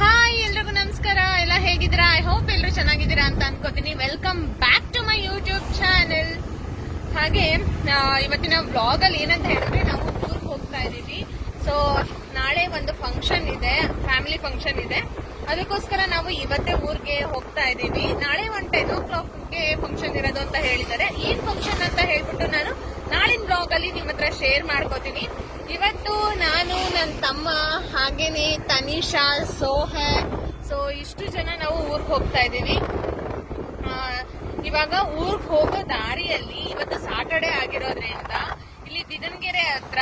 Hi ಎಲ್ರಿಗೂ ನಮಸ್ಕಾರ. ಎಲ್ಲ ಹೇಗಿದ್ದೀರಾ? ಐ ಹೋಪ್ ಎಲ್ಲರೂ ಚೆನ್ನಾಗಿದ್ದೀರಾ ಅಂತ ಅನ್ಕೋತೀನಿ. Welcome back to my YouTube channel ಹಾಗೆ ಇವತ್ತಿನ ವ್ಲಾಗ್ ಅಲ್ಲಿ ಏನಂತ ಹೇಳಿದ್ರೆ ನಾವು ಊರಿಗೆ ಹೋಗ್ತಾ ಇದೀವಿ ಸೊ ನಾಳೆ ಒಂದು ಫಂಕ್ಷನ್ ಇದೆ ಫ್ಯಾಮಿಲಿ ಫಂಕ್ಷನ್ ಇದೆ. ಅದಕ್ಕೋಸ್ಕರ ನಾವು ಇವತ್ತೇ ಊರಿಗೆ ಹೋಗ್ತಾ ಇದೀವಿ ನಾಳೆ ಒಂದು ಟೆನ್ ಓ ಕ್ಲಾಕ್ಗೆ ಫಂಕ್ಷನ್ ಇರೋದು ಅಂತ ಹೇಳಿದ್ದಾರೆ. ಏನ್ ಫಂಕ್ಷನ್ ಅಂತ ಹೇಳ್ಬಿಟ್ಟು ನಾನು ನಾಳಿನ ಬ್ಲಾಗ್ ಅಲ್ಲಿ ನಿಮ್ಮ ಹತ್ರ ಶೇರ್ ಮಾಡ್ಕೋತೀನಿ. ಇವತ್ತು ನಾನು ನನ್ನ ತಮ್ಮ ಹಾಗೇನೆ ತನಿಷಾ ಸೋಹ ಸೊ ಇಷ್ಟು ಜನ ನಾವು ಊರಿಗೆ ಹೋಗ್ತಾ ಇದೀವಿ ಆ, ಇವಾಗ ಊರಿಗೆ ಹೋಗೋ ದಾರಿಯಲ್ಲಿ ಇವತ್ತು ಸಾಟರ್ಡೆ ಆಗಿರೋದ್ರಿಂದ ಇಲ್ಲಿ ದಿದನ್ಗೆರೆ ಹತ್ರ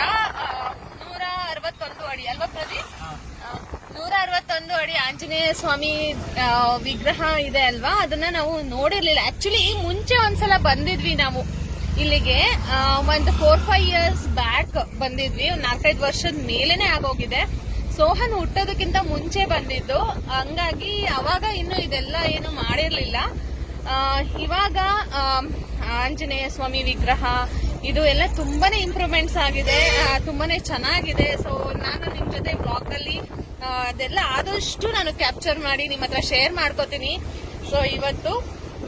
ನೂರ ಅರವತ್ತೊಂದು ಅಡಿ ಅಲ್ವಾ ಪ್ರದೀಪ್? ಆ, ನೂರ ಅರವತ್ತೊಂದು ಅಡಿ ಆಂಜನೇಯ ಸ್ವಾಮಿ ವಿಗ್ರಹ ಇದೆ ಅಲ್ವಾ? ಅದನ್ನ ನಾವು ನೋಡಿರ್ಲಿಲ್ಲ. ಆಕ್ಚುಲಿ ಮುಂಚೆ ಒಂದ್ಸಲ ಬಂದಿದ್ವಿ ನಾವು. ಇಲ್ಲಿಗೆ ಒಂದು ಫೋರ್ ಫೈವ್ ಇಯರ್ಸ್ ಬ್ಯಾಕ್ ಬಂದಿದ್ವಿ. ಒಂದ್ ನಾಲ್ಕೈದು ವರ್ಷದ ಮೇಲೇನೆ ಆಗೋಗಿದೆ. ಸೋಹನ್ ಹುಟ್ಟೋದಕ್ಕಿಂತ ಮುಂಚೆ ಬಂದಿದ್ದು. ಹಂಗಾಗಿ ಅವಾಗ ಇನ್ನು ಇದೆಲ್ಲ ಏನು ಮಾಡಿರ್ಲಿಲ್ಲ. ಇವಾಗ ಆಂಜನೇಯ ಸ್ವಾಮಿ ವಿಗ್ರಹ, ಇದು ಎಲ್ಲ ತುಂಬಾನೇ ಇಂಪ್ರೂವ್ಮೆಂಟ್ಸ್ ಆಗಿದೆ. ತುಂಬಾನೇ ಚೆನ್ನಾಗಿದೆ. ಸೊ ನಾನು ನಿಮ್ ಜೊತೆ ಬ್ಲಾಗ್ ಅಲ್ಲಿ ಅದೆಲ್ಲ ಆದಷ್ಟು ನಾನು ಕ್ಯಾಪ್ಚರ್ ಮಾಡಿ ನಿಮ್ಮ ಹತ್ರ ಶೇರ್ ಮಾಡ್ಕೋತೀನಿ. ಸೊ ಇವತ್ತು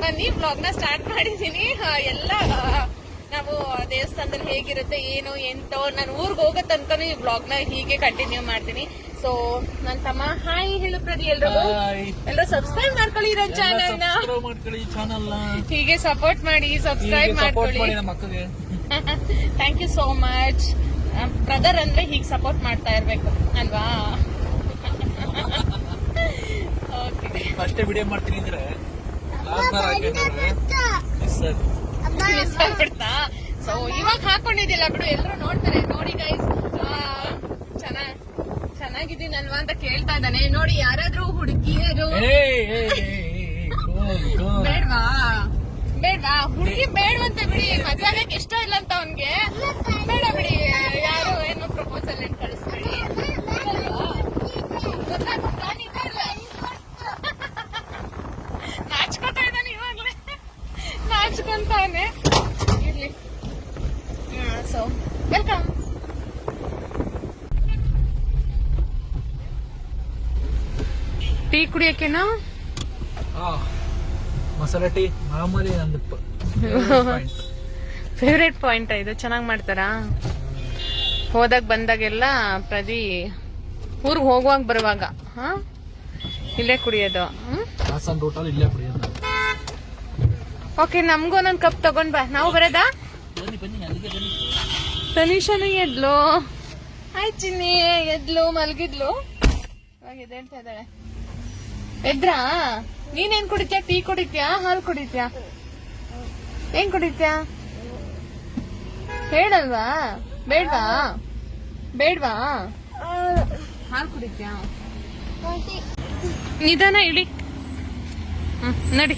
ಬನ್ನಿ ನ ಸ್ಟಾರ್ಟ್ ಮಾಡಿದೀನಿ. ಎಲ್ಲ ನಾವು ದೇವಸ್ಥಾನದಲ್ಲಿ ಹೇಗಿರುತ್ತೆ ಏನು ಎಂತೋ ನಾನು ಊರ್ಗ್ ಹೋಗೋ ತನಕನೂ ಈ ಬ್ಲಾಗ್ನ ಹೀಗೆ ಕಂಟಿನ್ಯೂ ಮಾಡ್ತೀನಿ. ಸೊ ನನ್ನ ತಮ್ಮ ಹಾಯ್ ಹೇಳು ಪ್ರದಿ ಎಲ್ರಿಗೂ. ಹಾಯ್. ಎಲ್ಲರೂ ಸಬ್ಸ್ಕ್ರೈಬ್ ಮಾಡ್ಕೊಳ್ಳಿ ಇರೋ ಚಾನೆಲ್ನ. ಹೀಗೆ ಸಪೋರ್ಟ್ ಮಾಡಿ ಸಬ್ಸ್ಕ್ರೈಬ್ ಸಪೋರ್ಟ್ ಮಾಡ್ಕೊಳ್ಳಿ. Thank you so much brother ಅಂದ್ರೆ ಹೀಗೆ ಸಪೋರ್ಟ್ ಮಾಡ್ತಾ ಇರ್ಬೇಕು ಅಲ್ವಾ? ಓಕೆ ಅಷ್ಟೇ ವಿಡಿಯೋ ಮಾಡ್ತೀನಿ ಅಂದ್ರೆ. ಮಿಸ್ ಮಿಸ್ ಸೊ ಇವಾಗ ಹಾಕೊಂಡಿದ್ದಿಲ್ಲ ಬಿಡು ಎಲ್ಲರೂ ನೋಡ್ತಾರೆ. ನೋಡಿ ಗೈಸ್ ಚೆನ್ನಾಗ್ ಚೆನ್ನಾಗಿದ್ದೀನಲ್ವಾ ಅಂತ ಕೇಳ್ತಾ ಇದ್ದಾನೆ. ನೋಡಿ ಯಾರಾದ್ರೂ ಹುಡುಗಿಯರು ಬೇಡ್ವಾ? ಬೇಡ್ವಾ? ಹುಡುಗಿ ಬೇಡವಂತೆ ಬಿಡಿ. ಮದ್ವೆ ಆಗಕ್ಕೆ ಇಷ್ಟ ಇಲ್ಲ ಅಂತ ಅವನ್ಗೆ. ಬೇಡ ಬಿಡಿ. ಯಾರು ಏನು ಪ್ರಪೋಸಲ್ ಏನ್ ಕಳಿಸ್ಬೇಡಿ. ನಾಚ್ಕೊತಾ ಇದ್ದಾನೆ ಇವಾಗ್ಲೇ. ನಾಚ್ಕೊಂತಾನೆ ಇರ್ಲಿ ಸೊ ವೆಲ್ಕಮ್ ಟೀ ಕುಡಿಯಕ್ಕೇನಾ? ಮಸಾಲೆ ಟೀ ಮಾಮೂಲಿ ನಂದು ಫೇವ್ರೇಟ್ ಪಾಯಿಂಟ್ ಇದು? ಚೆನ್ನಾಗಿ ಮಾಡ್ತಾರಾ? ಹೋದಾಗ ಬಂದಾಗೆಲ್ಲ ಪ್ರತಿ ಊರಿಗೆ ಹೋಗುವಾಗ ಬರುವಾಗ ಹಾ? ಇಲ್ಲೇ ಕುಡಿಯೋದು ಇಲ್ಲೇ ಕುಡಿಯೋದು. ಓಕೆ ನಮಗೂ ಒಂದೊಂದು ಕಪ್ ತಗೊಂಡ್ ಬಾ. ನಾವು ಬರೋದಾ? ತನಿಷನು ಎದ್ಲು. ಆಯ್ತು ಚಿನ್ನಿ ಎದ್ಲು ಮಲಗಿದ್ಲು. ಇವಾಗ ಎದ್ದೇಳ್ತಾ ಇದ್ದಾಳೆ. ಎದ್ರಾ? ನೀನೇನ್ ಕುಡಿತ್ಯಾ? ಟೀ ಕುಡಿತ್ಯಾ? ಹಾಲು ಕುಡಿತ್ಯಾ? ಏನ್ ಕುಡಿತ್ಯಾ? ಹೇಳಲ್ವಾ? ಬೇಡ್ವಾ? ಬೇಡ್ವಾ? ಹಾಲು ಕುಡಿತ್ಯಾ? ನಿಧಾನ ಇಳಿ. ಹ್ಮ್, ನಡಿ.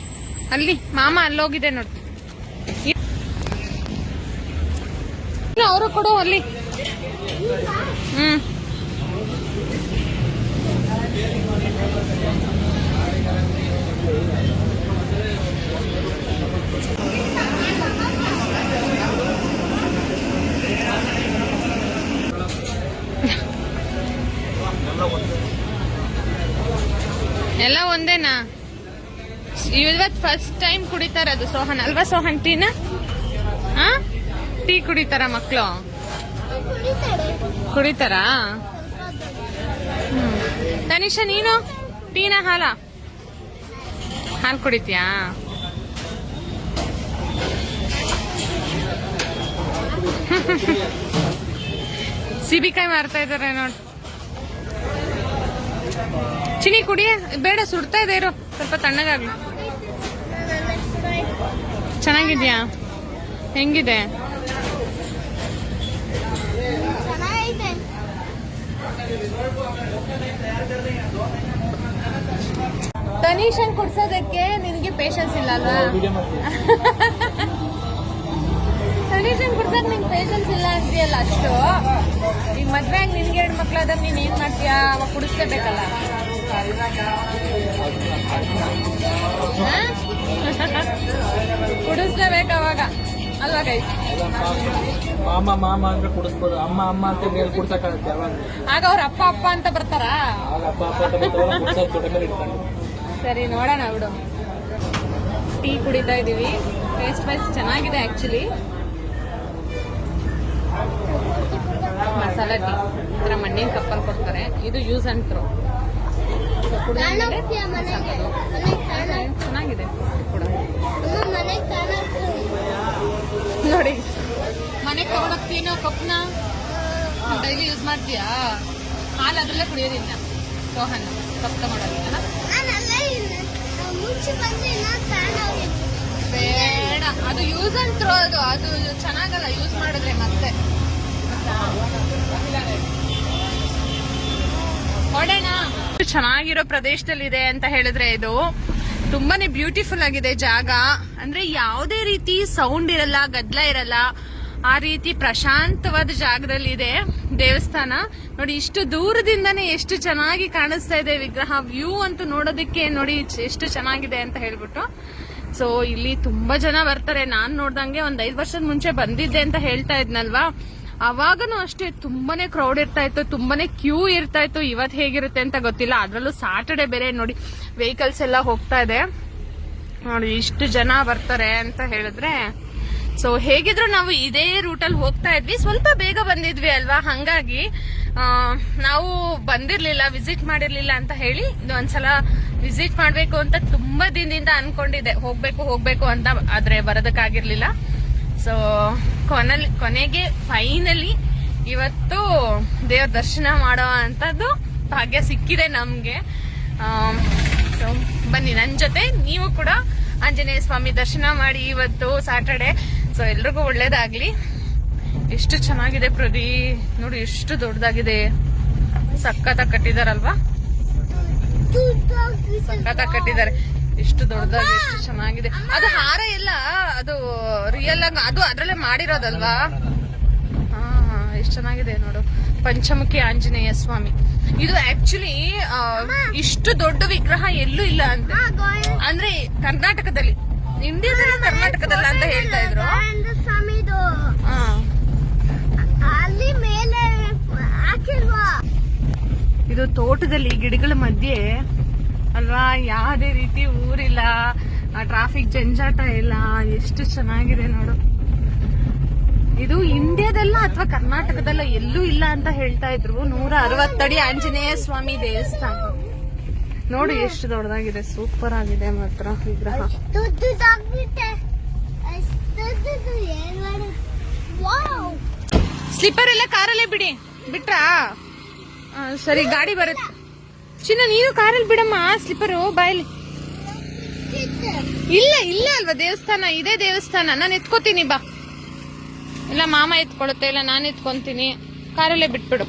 ಅಲ್ಲಿ, ಮಾಮ ಅಲ್ಲೋಗಿದೆ ನೋಡಿ. ಅವರು ಕೊಡು, ಅಲ್ಲಿ. ಹ್ಮ್. ಎಲ್ಲ ಒಂದೇನಾ? ಇವತ್ತು ಫಸ್ಟ್ ಟೈಮ್ ಕುಡಿತಾರದು ಸೋಹನ್. ಅಲ್ವಾ ಸೋಹನ್ ಟೀನ? ಟೀ ಕುಡಿತಾರ ಮಕ್ಕಳು ಕುಡಿತಾರಾ. ತನಿಷಾ, ನೀನು? ಟೀನ, ಹಾಲ? ಹಾಲು ಕುಡಿತೀಯಾ? ಸಿಬಿಕಾಯಿ ಮಾರ್ತಾ ಇದಾರೆ ನೋಡ್. ಚಿನಿ ಕುಡಿಯ, ಬೇಡ ಸುಡ್ತಾ ಇದೆ ಇರೋ. ಸ್ವಲ್ಪ ತಣ್ಣಗಾಗ್ಲಿ. ಚೆನ್ನಾಗಿದ್ಯಾ? ಹೆಂಗಿದೆ? ತನೀಶನ್ ಕೊಡ್ಸೋದಕ್ಕೆ ನಿನಗೆ ಪೇಷನ್ಸ್ ಇಲ್ಲ ಅಲ್ವಾ? ತನೀಶನ್ ಕುಡ್ಸೋಕ್ ನಿಂಗೆ ಪೇಷನ್ಸ್ ಇಲ್ಲ ಅಂತೀಯಲ್ಲ ಅಷ್ಟು? ಈಗ ಮದ್ವೆ ಆಗಿ ನಿನ್ಗೆ ಎರಡು ಮಕ್ಳಾದಾಗ ನೀನು ಏನು ಮಾಡ್ತೀಯಾ? ಅವಾಗ ಕುಡಿಸ್ಲೇಬೇಕಲ್ಲ? ಕುಡಿಸ್ಲೇಬೇಕು ಅವಾಗ. ಅಲ್ವಾ ಗೈಸ್ ಮಾಮ ಮಾಮ ಅಂದ್ರೆ ಕುಡಿಸ್ಬೋದು. ಅಮ್ಮ ಅಮ್ಮ ಅಂತ ಮೇಲೆ ಕುಡ್ಸಕ್ಕಾಗತ್ತೆ ಅವಾಗ ಆಗ ಅವ್ರ ಅಪ್ಪ ಅಪ್ಪ ಅಂತ ಬರ್ತಾರಾ? ಆಗ ಅಪ್ಪ ಅಪ್ಪ ಅಂತ ಬರ್ತಾವಲ್ಲ, ಸರಿ ನೋಡೋಣ ಬಿಡು. ಟೀ ಕುಡಿತಾ ಇದೀವಿ. ಟೇಸ್ಟ್ ವೈಸ್ ಚೆನ್ನಾಗಿದೆ ಆಕ್ಚುಲಿ ಮಸಾಲ ಟೀ. ಈ ಥರ ಮಣ್ಣಿನ ಕಪ್ಪಲ್ಲಿ ಕೊಡ್ತಾರೆ. ಇದು ಯೂಸ್ ಅಂಡ್ ಥ್ರೋ ಚೆನ್ನಾಗಿದೆ. ಕೂಡ ನೋಡಿ. ಮನೆಗೆ ತಗೊಂಡೋಗ್ತೀನೋ ಕಪ್ನ ಡೈಲಿ ಯೂಸ್ ಮಾಡ್ತೀಯಾ? ಹಾಲು ಅದರಲ್ಲೇ ಕುಡಿಯೋದಿಲ್ಲ ಸೋಹನ್ ಕಪ್ ತಗೊಂಡೋಗಿಲ್ಲ ಬೇಡ. ಅದು ಯೂಸ್ ಅಂಡ್ ಥ್ರೋ ಅದು. ಅದು ಚೆನ್ನಾಗಲ್ಲ. ಯೂಸ್ ಮಾಡಿದ್ರೆ ಮತ್ತೆ. ಹೊಡೋಣ. ಚೆನ್ನಾಗಿರೋ ಪ್ರದೇಶದಲ್ಲಿದೆ ಅಂತ ಹೇಳಿದ್ರೆ ಇದು ತುಂಬಾನೇ ಬ್ಯೂಟಿಫುಲ್ ಆಗಿದೆ ಜಾಗ. ಅಂದ್ರೆ ಯಾವುದೇ ರೀತಿ ಸೌಂಡ್ ಇರಲ್ಲ ಗದ್ಲ ಇರಲ್ಲ. ಆ ರೀತಿ ಪ್ರಶಾಂತವಾದ ಜಾಗದಲ್ಲಿ ಇದೆ ದೇವಸ್ಥಾನ. ನೋಡಿ, ಇಷ್ಟು ದೂರದಿಂದನೇ ಎಷ್ಟು ಚೆನ್ನಾಗಿ ಕಾಣಿಸ್ತಾ ಇದೆ ವಿಗ್ರಹ, ವ್ಯೂ ಅಂತೂ ನೋಡೋದಕ್ಕೆ ನೋಡಿ ಎಷ್ಟು ಚೆನ್ನಾಗಿದೆ ಅಂತ ಹೇಳ್ಬಿಟ್ಟು. ಸೊ ಇಲ್ಲಿ ತುಂಬಾ ಜನ ಬರ್ತಾರೆ. ನಾನ್ ನೋಡ್ದಂಗೆ ಒಂದ್ ಐದ್ ವರ್ಷದ ಮುಂಚೆ ಬಂದಿದ್ದೆ ಅಂತ ಹೇಳ್ತಾ ಇದ್ನಲ್ವಾ? ಅವಾಗನು ಅಷ್ಟೇ, ತುಂಬಾನೇ ಕ್ರೌಡ್ ಇರ್ತಾ ಇತ್ತು, ತುಂಬಾನೇ ಕ್ಯೂ ಇರ್ತಾ ಇತ್ತು. ಇವತ್ ಹೇಗಿರುತ್ತೆ ಅಂತ ಗೊತ್ತಿಲ್ಲ. ಅದರಲ್ಲೂ ಸಾಟರ್ಡೆ ಬೇರೆ, ನೋಡಿ ವೆಹಿಕಲ್ಸ್ ಎಲ್ಲ ಹೋಗ್ತಾ ಇದೆ. ನೋಡಿ, ಇಷ್ಟು ಜನ ಬರ್ತಾರೆ ಅಂತ ಹೇಳಿದ್ರೆ ಸೊ ಹೇಗಿದ್ರು ನಾವು ಇದೇ ರೂಟಲ್ಲಿ ಹೋಗ್ತಾ ಇದ್ವಿ. ಸ್ವಲ್ಪ ಬೇಗ ಬಂದಿದ್ವಿ ಅಲ್ವಾ? ಹಂಗಾಗಿ ನಾವು ಬಂದಿರ್ಲಿಲ್ಲ ವಿಸಿಟ್ ಮಾಡಿರ್ಲಿಲ್ಲ ಅಂತ ಹೇಳಿ ಇದು ಒಂದ್ಸಲ ವಿಸಿಟ್ ಮಾಡ್ಬೇಕು ಅಂತ ತುಂಬಾ ದಿನದಿಂದ ಅನ್ಕೊಂಡಿದ್ದೆ. ಹೋಗ್ಬೇಕು ಹೋಗ್ಬೇಕು ಅಂತ ಆದ್ರೆ ಬರೋದಕ್ಕಾಗಿರ್ಲಿಲ್ಲ. ಸೊ ಕೊನೆಲಿ, ಕೊನೆಗೆ ಫೈನಲಿ ಇವತ್ತು ದೇವ್ರ ದರ್ಶನ ಮಾಡೋ ಅಂತದ್ದು ಭಾಗ್ಯ ಸಿಕ್ಕಿದೆ ನಮ್ಗೆ. ಸೊ ಬನ್ನಿ ನನ್ನ ಜೊತೆ. ನೀವು ಕೂಡ ಆಂಜನೇಯ ಸ್ವಾಮಿ ದರ್ಶನ ಮಾಡಿ ಇವತ್ತು ಸ್ಯಾಟರ್ಡೆ ಸೊ ಎಲ್ರಿಗೂ ಒಳ್ಳೇದಾಗ್ಲಿ. ಎಷ್ಟು ಚೆನ್ನಾಗಿದೆ ಪ್ರದಿ. ನೋಡಿ ಎಷ್ಟು ದೊಡ್ಡದಾಗಿದೆ. ಸಕ್ಕತ್ತ ಕಟ್ಟಿದಾರಲ್ವಾ? ಸಕ್ಕತ್ತ ಕಟ್ಟಿದ್ದಾರೆ. ಎಷ್ಟು ದೊಡ್ಡದಾಗಿ, ಎಷ್ಟು ಚೆನ್ನಾಗಿದೆ. ಅದು ಹಾರ ಎಲ್ಲ, ಅದು ರಿಯಲ್ ಆಗಿ, ಅದು ಅದ್ರಲ್ಲೇ ಮಾಡಿರೋದಲ್ವಾ? ಎಷ್ಟು ಚೆನ್ನಾಗಿದೆ ನೋಡು. ಪಂಚಮುಖಿ ಆಂಜನೇಯ ಸ್ವಾಮಿ. ಇದು ಆಕ್ಚುಲಿ ಇಷ್ಟು ದೊಡ್ಡ ವಿಗ್ರಹ ಎಲ್ಲೂ ಇಲ್ಲ ಅಂತ. ಅಂದ್ರೆ ಕರ್ನಾಟಕದಲ್ಲಿ. ಇಂಡಿಯಾದಲ್ಲಿ ಕರ್ನಾಟಕದಲ್ಲ ಅಂತ ಹೇಳ್ತಾ ಇದ್ರು. ಸ್ವಾಮಿದು. ಅಲ್ಲಿ ಮೇಲೆ ಹಾಕಿಲ್ವಾ? ಇದು ತೋಟದಲ್ಲಿ ಗಿಡಗಳ ಮಧ್ಯೆ ಅಲ್ವಾ ಯಾವುದೇ ರೀತಿ ಊರಿಲ್ಲ ಟ್ರಾಫಿಕ್ ಜಂಜಾಟ ಇಲ್ಲ ಎಷ್ಟು ಚೆನ್ನಾಗಿದೆ ನೋಡು. ಇದು ಇಂಡಿಯಾದಲ್ಲ ಅಥವಾ ಕರ್ನಾಟಕದಲ್ಲ ಎಲ್ಲೂ ಇಲ್ಲ ಅಂತ ಹೇಳ್ತಾ ಇದ್ರು. ನೂರ ಅರವತ್ತಡಿ ಆಂಜನೇಯ ಸ್ವಾಮಿ ದೇವಸ್ಥಾನ. ನೋಡಿ ಎಷ್ಟು ದೊಡ್ಡದಾಗಿದೆ ಸೂಪರ್ ಆಗಿದೆ ಮಾತ್ರ ವಿಗ್ರಹ. ಸ್ಲೀಪರ್ ಎಲ್ಲ ಕಾರಲ್ಲೇ ಬಿಡಿ. ಬಿಟ್ರಾ? ಸರಿ ಗಾಡಿ ಬರುತ್ತೆ ಚಿನ್ನ ನೀನು ಕಾರಲ್ಲಿ ಬಿಡಮ್ಮ ಸ್ಲಿಪ್ಪರು ಬಾಯಲ್ಲಿ. ಇಲ್ಲ ಇಲ್ಲ ಅಲ್ವಾ ದೇವಸ್ಥಾನ ಇದೇ ದೇವಸ್ಥಾನ. ನಾನು ಎತ್ಕೋತೀನಿ ಬಾ. ಇಲ್ಲ ಮಾಮ ಎತ್ಕೊಳುತ್ತೆ ಇಲ್ಲ ನಾನು ಎತ್ಕೊಂತೀನಿ. ಕಾರಲ್ಲೇ ಬಿಟ್ಬಿಡು.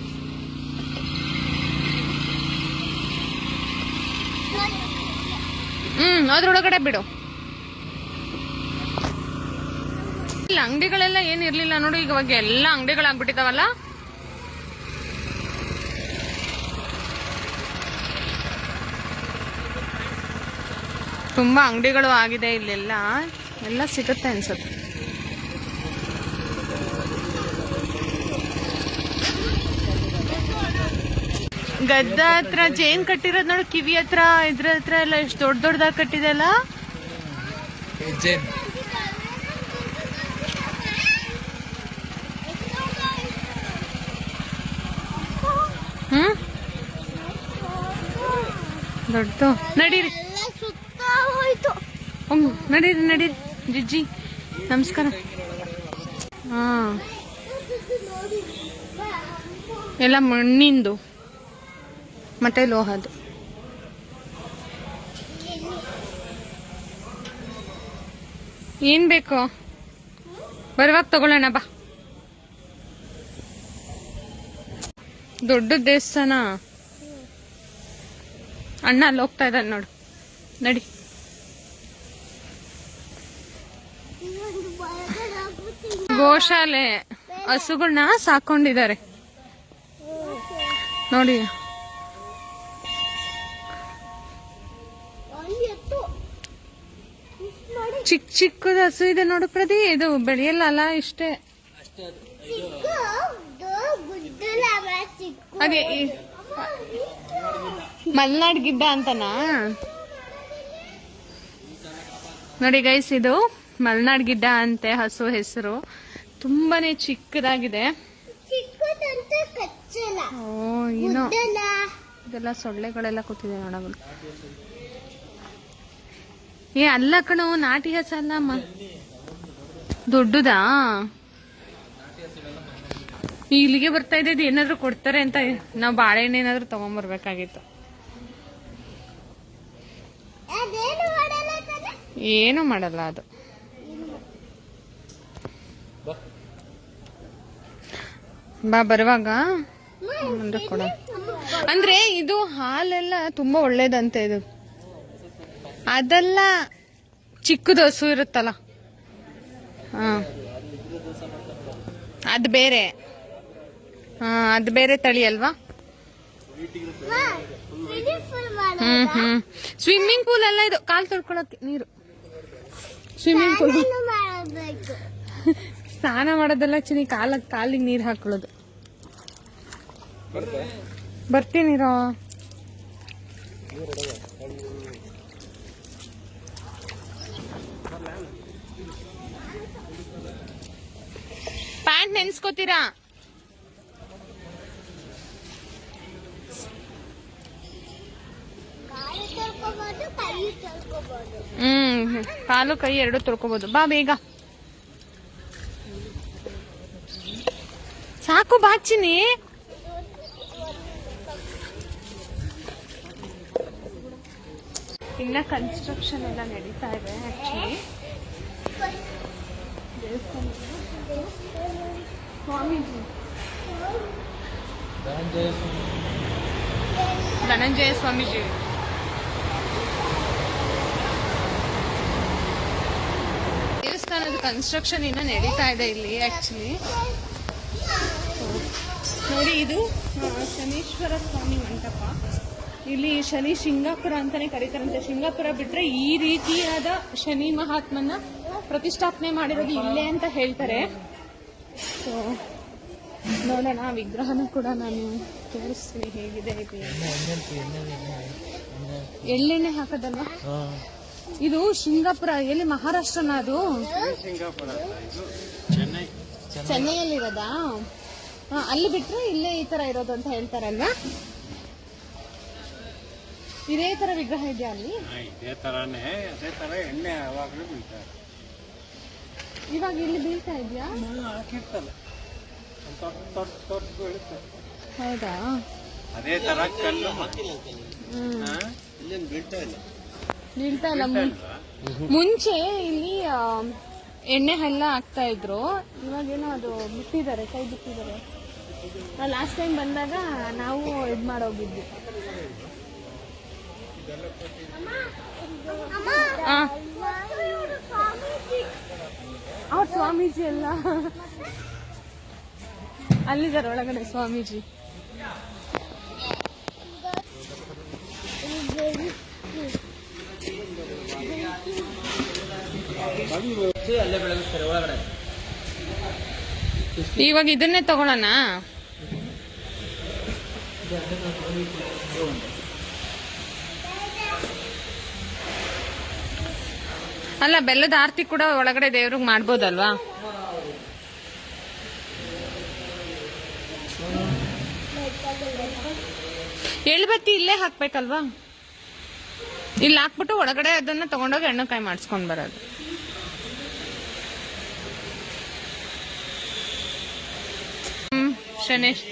ಹ್ಮ್, ಅದ್ರೊಳಗಡೆ ಬಿಡು. ಇಲ್ಲ, ಅಂಗಡಿಗಳೆಲ್ಲ ಏನ್ ಇರ್ಲಿಲ್ಲ ನೋಡಿ ಈಗ ಇವಾಗ ಎಲ್ಲ ಅಂಗಡಿಗಳಾಗ್ಬಿಟ್ಟಿದಾವಲ್ಲ? ತುಂಬಾ ಅಂಗಡಿಗಳು ಆಗಿದೆ ಇಲ್ಲೆಲ್ಲ. ಎಲ್ಲ ಸಿಗುತ್ತೆ ಅನ್ಸುತ್ತೆ. ಗದ್ದ ಹತ್ರ ಜೇನ್ ಕಟ್ಟಿರೋದ್ ನೋಡು ಕಿವಿ ಹತ್ರ ಇದ್ರ ಹತ್ರ ಎಲ್ಲ ಎಷ್ಟು ದೊಡ್ಡ ದೊಡ್ಡದಾಗಿ ಕಟ್ಟಿದೆಲ್ಲ ಹ್ಮ್? ದೊಡ್ಡದು ನಡೀರಿ. ಹೋಯ್ತು ಹ್ಮ್ ನಡೀರಿ ನಡೀರಿ. ಜಿಜ್ಜಿ ನಮಸ್ಕಾರ. ಹಾ. ಎಲ್ಲ ಮಣ್ಣಿಂದು. ಮತ್ತೆ ಲೋಹದ್ದು. ಏನ್ ಬೇಕು? ಬರುವಾಗ ತಗೊಳ್ಳೋಣ, ಬಾ. ದೊಡ್ಡ ದೇವಸ್ಥಾನ. ಅಣ್ಣ ಅಲ್ಲಿ ಹೋಗ್ತಾ ಇದ್ದಾನೆ ನೋಡು. ನಡಿ. ಗೋಶಾಲೆ ಹಸುಗಳನ್ನ ಸಾಕೊಂಡಿದ್ದಾರೆ. ನೋಡಿ. ಚಿಕ್ಕ ಚಿಕ್ಕದ ಹಸು ಇದೆ ನೋಡು ಪ್ರದಿ ಇದು ಬೆಳೆಯಲ್ಲ ಇಷ್ಟೇ. ಅದು ಮಲ್ನಾಡ್ ಗಿಡ್ಡ ಅಂತನಾ? ನೋಡಿ ಗೈಸ್ ಇದು ಮಲ್ನಾಡ್ ಗಿಡ್ಡ ಅಂತೆ ಹಸು ಹೆಸರು. ತುಂಬಾನೇ ಚಿಕ್ಕದಾಗಿದೆ. ಓ, ಏನೋ. ಇದೆಲ್ಲ ಸೊಳ್ಳೆಗಳೆಲ್ಲ ಕೂತಿದೆ ನೋಡಗಳು ಏ ಅಲ್ಲ ಕಣೋ ನಾಟಿ ಹಸ ಅಲ್ಲ ಅಮ್ಮ ದೊಡ್ಡದಾ? ಇಲ್ಲಿಗೆ ಬರ್ತಾ ಇದ್ದಿದ್ದು ಏನಾದ್ರು ಕೊಡ್ತಾರೆ ಅಂತ ನಾವು ಬಾಳೆಹಣ್ಣು ಏನಾದ್ರು ತಗೊಂಡ್ಬರ್ಬೇಕಾಗಿತ್ತು ಅದೇನು ಮಾಡಲ್ಲ ತಾನೆ ಏನು ಮಾಡಲ್ಲ ಅದು. ಬಾ. ಬಾ ಬರುವಾಗ ಕೊಡ. ಅಂದ್ರೆ ಇದು ಹಾಲೆಲ್ಲ ತುಂಬಾ ಒಳ್ಳೇದಂತೆ ಇದು. ಅದಲ್ಲ ಚಿಕ್ಕದು ಹಸು ಇರುತ್ತಲ್ಲ. ಹಾಂ. ಅದು ಬೇರೆ. ಹಾಂ, ಅದು ಬೇರೆ ತಳಿ ಅಲ್ವಾ? ಸ್ವಿಮ್ಮಿಂಗ್ ಪೂಲ್ ಎಲ್ಲ ಇದು, ಕಾಲು ತೊಳ್ಕೊಳಕ್ಕೆ ನೀರು. ಸ್ವಿಮ್ಮಿಂಗ್ ಪೂಲ್ ಸ್ನಾನ ಮಾಡೋದೆಲ್ಲ ಚಿನಿ ಕಾಲಕ್ಕೆ ಕಾಲಿಗೆ ನೀರು ಹಾಕೊಳ್ಳೋದು. ಬರ್ತೀನಿರೋ ಪ್ಯಾಂಟ್ ನೆನ್ಸ್ಕೋತೀರಾ? ಹ್ಮ್, ಕಾಲು ಕೈ ಎರಡು ತೊಳ್ಕೊಬೋದು. ಬಾ ಬೇಗ. ಸಾಕು ಬಾಚಿನಿ ಇನ್ನ ಕನ್ಸ್ಟ್ರಕ್ಷನ್ ಎಲ್ಲ ನಡೀತಾ ಇದೆ ಆಕ್ಚುಲಿ ಸ್ವಾಮೀಜಿ ಧನಂಜಯ ಸ್ವಾಮೀಜಿ. ದೇವಸ್ಥಾನದ ಕನ್ಸ್ಟ್ರಕ್ಷನ್ ಇನ್ನ ನಡೀತಾ ಇದೆ ಇಲ್ಲಿ ಆಕ್ಚುಲಿ ನೋಡಿ ಇದು ಶನೀಶ್ವರ ಸ್ವಾಮಿ ಮಂಟಪ. ಇಲ್ಲಿ ಶನಿ ಶಿಂಗಾಪುರ ಅಂತಾನೆ ಕರೀತಾರಂತೆ. ಶಿಂಗಾಪುರ ಬಿಟ್ರೆ ಈ ರೀತಿಯಾದ ಶನಿ ಮಹಾತ್ಮನ ಪ್ರತಿಷ್ಠಾಪನೆ ಮಾಡಿರೋದು ಇಲ್ಲೇ ಅಂತ ಹೇಳ್ತಾರೆ. ಸೊ ನೋಡೋಣ, ವಿಗ್ರಹನ ಕೂಡ ನಾನು ತೋರಿಸ್ತೀನಿ ಹೇಗಿದೆ ಎಳ್ಳೆಣ್ಣೆ ಹಾಕೋದಲ್ಲ? ಇದು ಶಿಂಗಾಪುರ, ಎಲ್ಲಿ ಮಹಾರಾಷ್ಟ್ರನ ಅದು? ಚೆನ್ನೈಯಲ್ಲಿರೋದಾ? ಅಲ್ಲಿ ಬಿಟ್ರೆ ಇಲ್ಲೇ ಈ ತರ ಇರೋದು ಅಂತ ಹೇಳ್ತಾರಲ್ವಾ? ಇದೇ ತರ ವಿಗ್ರಹ ಇದೆಯಾ ಅಲ್ಲಿ? ಇದೇ ತರಾನೇ, ಅದೇ ತರ ಎಣ್ಣೆ ಯಾವಾಗಲೂ ಇವಾಗ ಇಲ್ಲಿ ಬೀಳ್ತಾ ಇದೆಯಾ? ಹೌದಾ? ಅದೇ ತರ ಕಲ್ಲು ಹಾ? ಬೀಳ್ತಾ ಇಲ್ಲ. ಮುಂಚೆ ಇಲ್ಲಿ ಎಣ್ಣೆ ಹಲ್ಲ ಹಾಕ್ತಾ ಇದ್ರು. ಇವಾಗೇನೋ ಅದು ಬಿಟ್ಟಿದ್ದಾರೆ ಕೈ ಬಿಟ್ಟಿದ್ದಾರೆ. ಲಾಸ್ಟ್ ಟೈಮ್ ಬಂದಾಗ ನಾವು ಇದ್ ಮಾಡೋಗಿದ್ವಿ. ಅಮ್ಮ ಆ, ಇವ್ರು ಸ್ವಾಮೀಜಿ. ಅವ್ರ ಸ್ವಾಮೀಜಿ ಎಲ್ಲ ಅಲ್ಲಿದ್ದಾರೆ ಒಳಗಡೆ ಸ್ವಾಮೀಜಿ. ಇವಾಗ ಇದನ್ನೇ ತಗೊಳ್ಳೋಣ? ಅಲ್ಲ, ಬೆಲ್ಲದ ಆರತಿ ಕೂಡ ಒಳಗಡೆ ದೇವ್ರಿಗೆ ಮಾಡ್ಬೋದಲ್ವಾ? ಎಳ್ಬತ್ತಿ ಇಲ್ಲೇ ಹಾಕ್ಬೇಕಲ್ವಾ? ಇಲ್ಲಿ ಹಾಕ್ಬಿಟ್ಟು ಒಳಗಡೆ ಅದನ್ನ ತಗೊಂಡೋಗಿ ಎಣ್ಣೆಕಾಯಿ ಮಾಡಿಸ್ಕೊಂಡ್ ಬರೋದು. ಶನೇಶ್.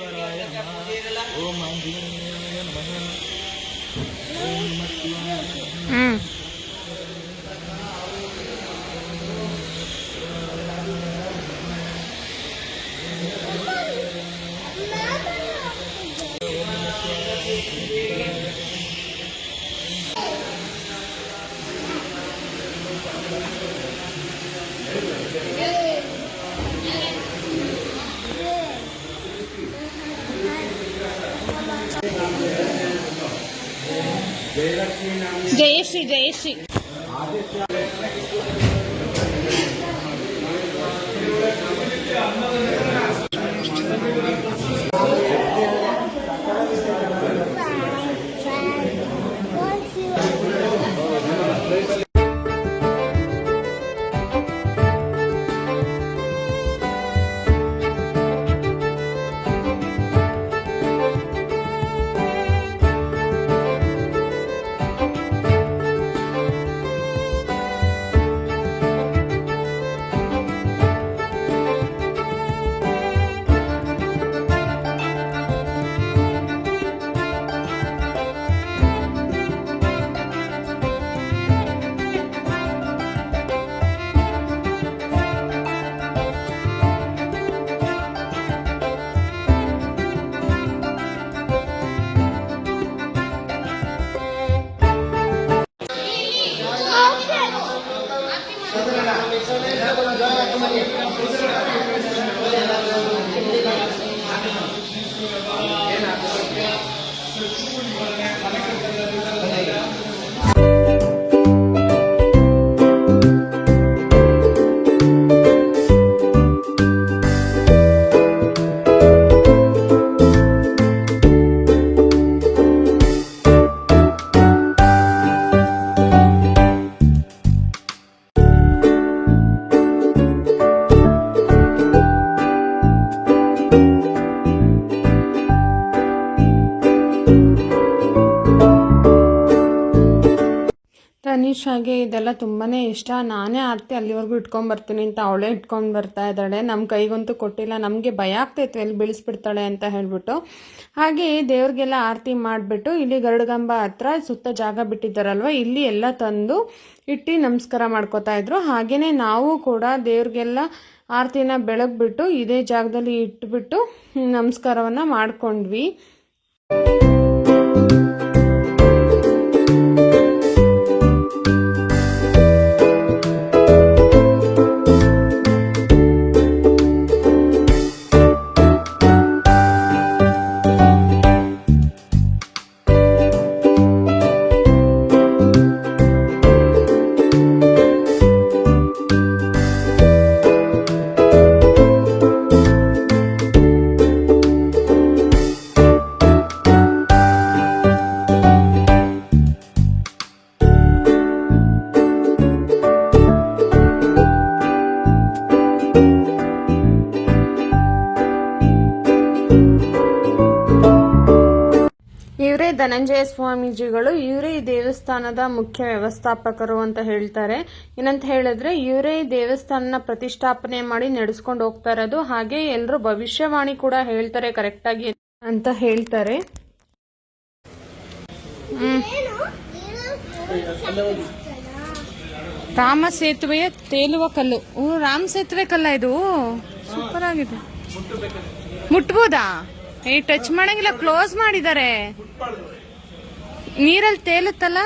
ಹ್ಮ್. ತನಿಷಾಗೆ ಇದೆಲ್ಲ ತುಂಬಾ ಇಷ್ಟ. ನಾನೇ ಆರತಿ ಅಲ್ಲಿವರೆಗೂ ಇಟ್ಕೊಂಡ್ ಬರ್ತೀನಿ ಅಂತ ಅವಳೇ ಇಟ್ಕೊಂಡು ಬರ್ತಾ ಇದ್ದಾಳೆ. ನಮ್ಮ ಕೈಗಂತೂ ಕೊಟ್ಟಿಲ್ಲ. ನಮಗೆ ಭಯ ಆಗ್ತೈತೆ. ಎಲ್ಲಿ ಬೀಳಿಸ್ಬಿಡ್ತಾಳೆ ಅಂತ ಹೇಳ್ಬಿಟ್ಟು. ಹಾಗೆ ದೇವ್ರಿಗೆಲ್ಲ ಆರತಿ ಮಾಡಿಬಿಟ್ಟು ಇಲ್ಲಿ ಗರುಡಗಂಬ ಹತ್ರ ಸುತ್ತ ಜಾಗ ಬಿಟ್ಟಿದ್ದಾರಲ್ವ? ಇಲ್ಲಿ ಎಲ್ಲ ತಂದು ಇಟ್ಟು ನಮಸ್ಕಾರ ಮಾಡ್ಕೋತಾ ಇದ್ರು. ಹಾಗೇ ನಾವು ಕೂಡ ದೇವ್ರಿಗೆಲ್ಲ ಆರತಿನ ಬೆಳಗ್ಬಿಟ್ಟು ಇದೇ ಜಾಗದಲ್ಲಿ ಇಟ್ಬಿಟ್ಟು ನಮಸ್ಕಾರವನ್ನು ಮಾಡ್ಕೊಂಡ್ವಿ. ಧನಂಜಯ ಸ್ವಾಮೀಜಿಗಳು ಇವರೇ ಈ ದೇವಸ್ಥಾನದ ಮುಖ್ಯ ವ್ಯವಸ್ಥಾಪಕರು ಅಂತ ಹೇಳ್ತಾರೆ. ಏನಂತ ಹೇಳಿದ್ರೆ ಇವರೇ ಈ ದೇವಸ್ಥಾನನ ಪ್ರತಿಷ್ಠಾಪನೆ ಮಾಡಿ ನಡೆಸ್ಕೊಂಡು ಹೋಗ್ತಾ ಇರೋದು. ಹಾಗೆ ಎಲ್ಲರೂ ಭವಿಷ್ಯವಾಣಿ ಕೂಡ ಹೇಳ್ತಾರೆ ಕರೆಕ್ಟಾಗಿ ಅಂತ ಹೇಳ್ತಾರೆ. ರಾಮ ಸೇತುವೆಯ ತೇಲುವ ಕಲ್ಲು. ರಾಮ ಸೇತುವೆ ಕಲ್ಲ ಇದು? ಸೂಪರ್ ಆಗಿದೆ. ಮುಟ್ಬೋದಾ? ಏ, ಟಚ್ ಮಾಡಂಗಿಲ್ಲ, ಕ್ಲೋಸ್ ಮಾಡಿದ್ದಾರೆ. ನೀರಲ್ಲಿ ತೇಲುತ್ತಲ್ಲ?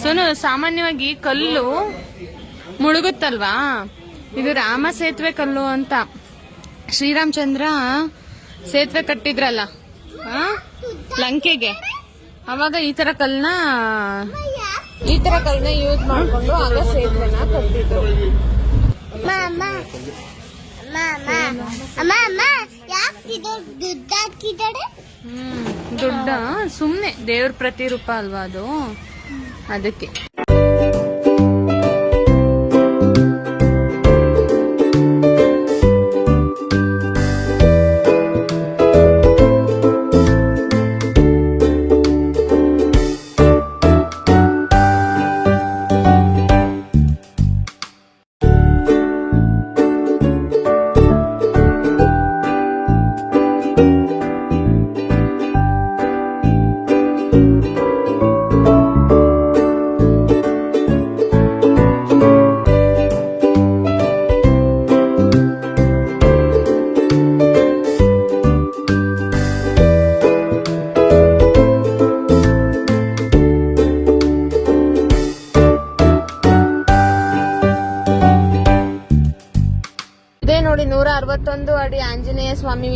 ಸೋನು, ಸಾಮಾನ್ಯವಾಗಿ ಕಲ್ಲು ಮುಳುಗುತ್ತಲ್ವಾ? ಇದು ರಾಮ ಸೇತುವೆ ಕಲ್ಲು ಅಂತ. ಶ್ರೀರಾಮಚಂದ್ರ ಸೇತುವೆ ಕಟ್ಟಿದ್ರಲ್ಲ? ಲಂಕೆಗೆ. ಅವಾಗ ಈ ತರ ಕಲ್ನ, ಈ ತರ ಕಲ್ನ ಯೂಸ್ ಮಾಡ್ಕೊಂಡು ಆಗ ಸೇತುವೆನ ಕಟ್ಟಿದ್ರು. ಹ್ಮ್ ದುಡ್ಡ ಸುಮ್ನೆ ದೇವ್ರ ಪ್ರತಿರೂಪ ಅಲ್ವಾ ಅದು? ಅದಕ್ಕೆ.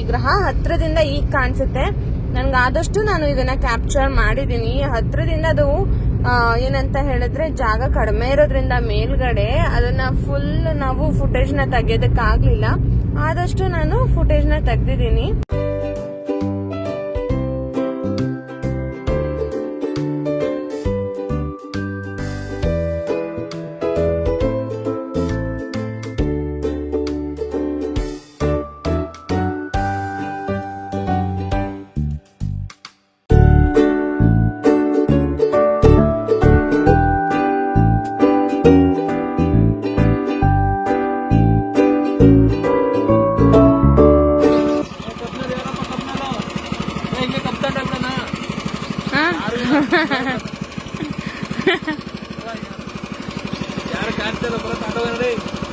ವಿಗ್ರಹ ಹತ್ರದಿಂದ ಈಗ ಕಾಣಿಸುತ್ತೆ. ನನ್ಗೆ ಆದಷ್ಟು ನಾನು ಇದನ್ನ ಕ್ಯಾಪ್ಚರ್ ಮಾಡಿದ್ದೀನಿ ಹತ್ರದಿಂದ ಅದು ಏನಂತ ಹೇಳಿದ್ರೆ ಜಾಗ ಕಡಿಮೆ ಇರೋದ್ರಿಂದ ಮೇಲ್ಗಡೆ ಅದನ್ನ ಫುಲ್ ನಾವು ಫುಟೇಜ್ನ ತೆಗೆಯೋದಕ್ಕಾಗ್ಲಿಲ್ಲ. ಆದಷ್ಟು ನಾನು ಫುಟೇಜ್ನ ತೆಗ್ದಿದ್ದೀನಿ ಹಿಂಗೆ ಕಾಣ್ತಾ ಇಲ್ಲ ಯಾರು ಬರೋ